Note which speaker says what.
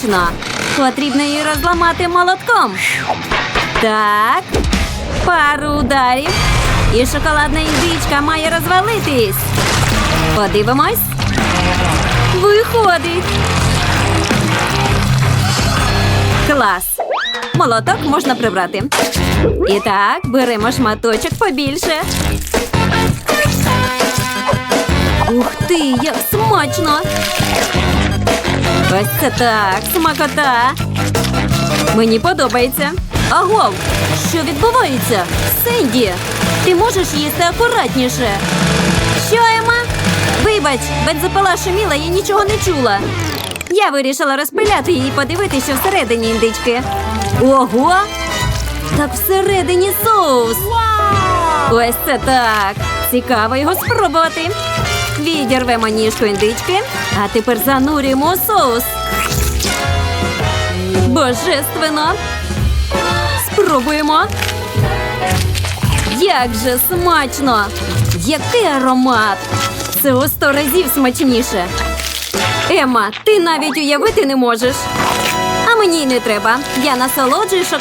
Speaker 1: Точно. Потрібно її розламати молотком. Так. Пару ударів. І шоколадна індичка має розвалитись. Подивимось. Виходить. Клас. Молоток можна прибрати. І так, беремо шматочок побільше. Ух ти, як смачно! Ось це так, смакота. Мені подобається. Агов, що відбувається? Сенді, ти можеш їсти акуратніше. Що, Ема? Вибач, бензопила шуміла, я нічого не чула. Я вирішила розпиляти її і подивитися, що всередині індички. Ого! Так всередині соус. Ось це так. Цікаво його спробувати. Відірвемо ніжку індички, а тепер занурюємо соус. Божественно. Спробуємо. Як же смачно! Який аромат! Це у сто разів смачніше. Ема, ти навіть уявити не можеш. А мені й не треба. Я насолоджую шоколадом.